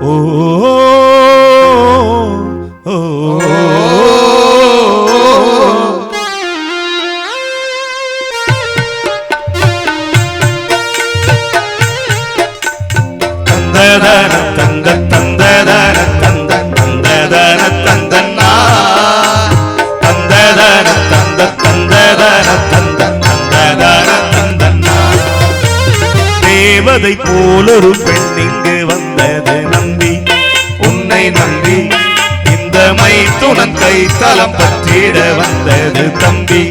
ஓ தந்ததன தந்த தேவதை போலொரு பெண் இங்கு வந்தது நம்பி. உன்னை நம்பி இந்த மைத்துனன் கை தலம் பற்றிட வந்தது தம்பி.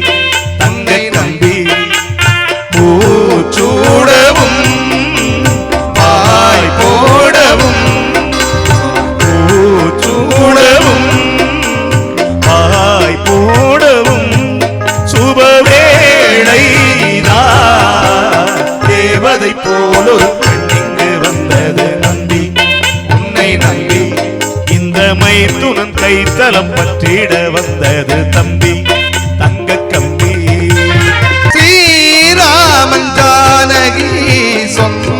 மைத்துனன் கைத்தலம் பற்றிட வந்தது தம்பி தங்க கம்பி. ஸ்ரீராமன் ஜானகி சொன்ன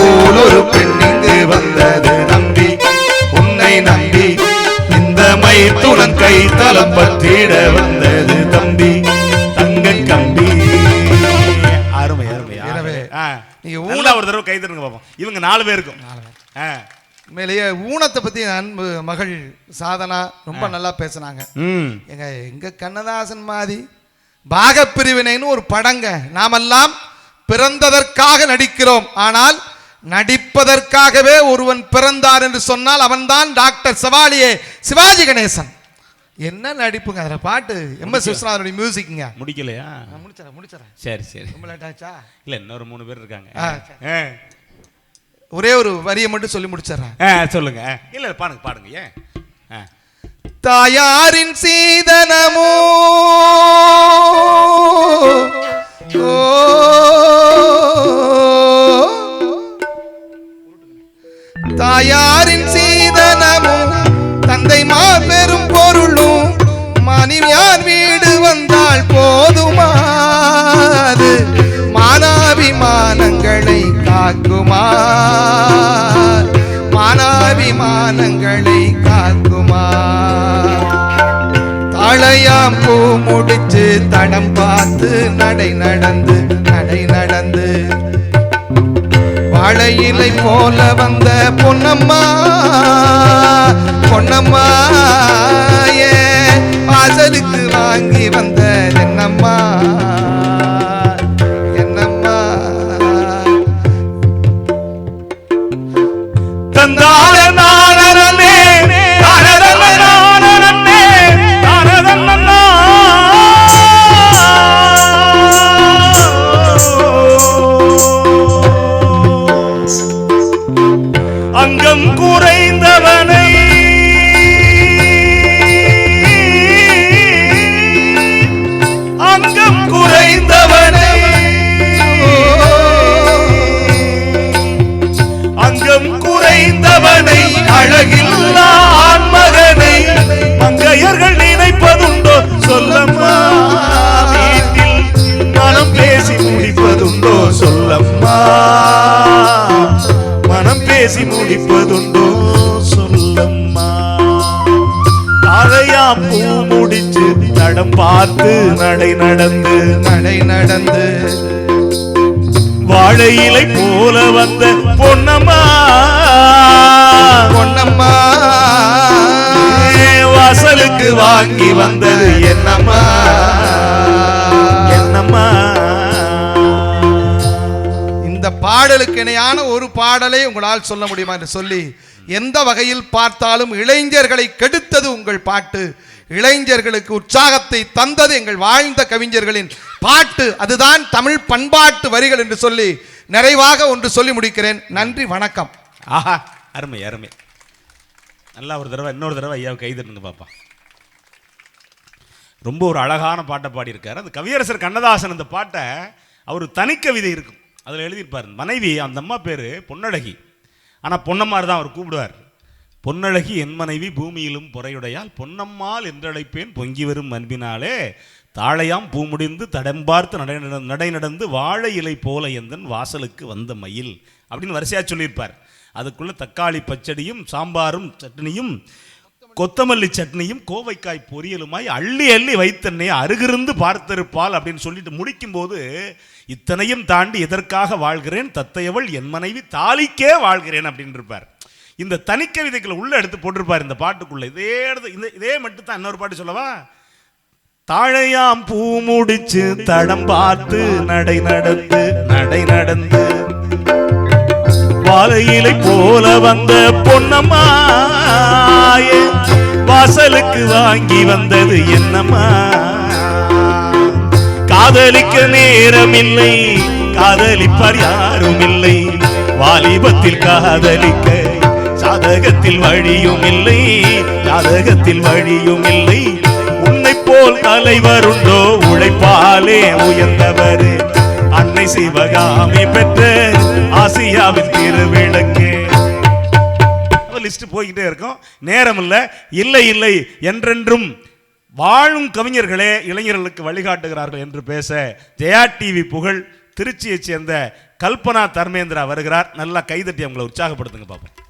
போல் ஒரு பெண் இங்கு வந்தது நம்பி. உன்னை நம்பி இந்த மைத்துடன் கை தலம் பற்றிட வந்தது தம்பி. தங்க கம்பி. அருமை அருமை. நீங்க நல்லா ஒரு தடவை கை தருங்க பாப்போம். இவங்க நாலு பேருக்கும். உண்மையிலேயே ஊனத்தை பத்தி அன்பு மகள் சாதனா ரொம்ப நல்லா பேசுனாங்க. எங்க எங்க கண்ணதாசன் மாதிரி பாகப்பிரிவினைன்னு ஒரு படங்க. நாமெல்லாம் பிறந்ததற்காக நடிக்கிறோம். ஆனால் நடிப்பதற்காகவே ஒருவன் பிறந்தார் என்று சொன்னால் அவன்தான் டாக்டர் சவாலியே சிவாஜி கணேசன். என்ன நடிப்புங்க? அதில் பாட்டு எம் எஸ் விஸ்வநாதனுடைய மியூசிக்குங்க. முடிக்கலையா? முடிச்சிடறேன் முடிச்சிடறேன். சரி சரி. ரொம்ப லேட் ஆச்சா? இல்ல இன்னொரு மூணு பேர் இருக்காங்க. ஒரே ஒரு வரியை மட்டும் சொல்லி முடிச்சிடறேன். சொல்லுங்க. இல்ல பாடுங்க பாடுங்க ஏன். தாயாரின் சீதனமோ ஓ. எல்லாம் பூ முடிச்சு தடம் பார்த்து நடை நடந்து நடை நடந்து. வாழையிலை போல வந்த பொன்னம்மா பொன்னம்மா ஏ வாசலுக்கு வாங்கி வந்த என்னம்மா முடிப்பதுண்டோ சொல்லம்மா. தாழையா பூ முடிச்சு தடம் பார்த்து நடை நடந்து. நடை நடந்து. வாழை இலை போல வந்த பொன்னம்மா. பொன்னம்மா. வாசலுக்கு வாங்கி வந்தது என்னம்மா. என்னம்மா. பாடலுக்கு இணையான ஒரு பாடலை உங்களால் சொல்ல முடியுமா என்று சொல்லி எந்த வகையில் பார்த்தாலும் இளைஞர்களை கெடுத்தது உங்கள் பாட்டு. இளைஞர்களுக்கு உற்சாகத்தை தந்தது எங்கள் வாழ்ந்த கவிஞர்களின் பாட்டு. அதுதான் தமிழ் பண்பாட்டு வரிகள் என்று சொல்லி நிறைவாக ஒன்று சொல்லி முடிக்கிறேன். நன்றி வணக்கம். ஆஹா அருமை அருமை. நல்லா ஒரு தடவை இன்னொரு தடவை ஐயாவை கை பாப்பா. ரொம்ப ஒரு அழகான பாட்டை பாடியிருக்காரு. அந்த கவியரசர் கண்ணதாசன் அந்த பாட்டை அவர் தனிக்கவிதை இருக்கும். அதில் எழுதியிருப்பார். மனைவி அந்த அம்மா பேர் பொன்னழகி. ஆனால் பொன்னம்மார் தான் அவர் கூப்பிடுவார். பொன்னழகி என் மனைவி பூமியிலும் பொறையுடையால் பொன்னம்மாள் என்றழைப்பேன். பொங்கி வரும் அன்பினாலே தாழையாம் பூ முடிந்து தடம்பார்த்து நடை நடை நடந்து வாழை இலை போல எந்தன் வாசலுக்கு வந்த மயில். அப்படின்னு வரிசையாக சொல்லியிருப்பார். அதுக்குள்ளே தக்காளி பச்சடியும் சாம்பாரும் சட்னியும் கொத்தமல்லி சட்னியும் கோவைக்காய் பொரியலுமாய் அள்ளி அள்ளி வைத்தன்னை அருகிருந்து பார்த்திருப்பாள் அப்படின்னு சொல்லிட்டு முடிக்கும்போது இத்தனையும் தாண்டி எதற்காக வாழ்கிறேன்? தத்தையவள் என் மனைவி தாலிக்கே வாழ்கிறேன் அப்படின்னு இருப்பார் இந்த தனிக்கவிதைகளை உள்ள எடுத்து போட்டிருப்பார் இந்த பாட்டுக்குள்ள. இதே இடத்து- இந்த இதே மட்டும் தான் இன்னொரு பாட்டு சொல்லவா? தாழையாம் பூ முடிச்சு தடம் பார்த்து நடை நடந்து நடை நடந்து. வாழையிலை போல வந்த பொன்னம்மா தாயே வாசலுக்கு வாங்கி வந்தது என்னம்மா? காதலிக்க நேரம் இல்லை காதலிப்பார் யாரும் இல்லை வாலிபத்தில் காதலிக்க சாதகத்தில் வழியும் இல்லை ஜாதகத்தில் வழியும் இல்லை உன்னை போல் தலைவர் உண்டோ உழைப்பாலே உயர்ந்தவர். அன்னை சிவகாமி பெற்ற ஆசியாவின் திருவிளக்கே லிஸ்ட் போய்கிட்டே இருக்கும். நேரம் இல்லை இல்லை. இல்லை என்றென்றும் வாழும் கவிஞர்களே இளைஞர்களுக்கு வழிகாட்டுகிறார்கள் என்று பேச ஜெயா டிவி புகழ் திருச்சியைச் சேர்ந்த கல்பனா தர்மேந்திரா வருகிறார். நல்லா கைதட்டி அவங்களை உற்சாகப்படுத்துங்க பார்ப்போம்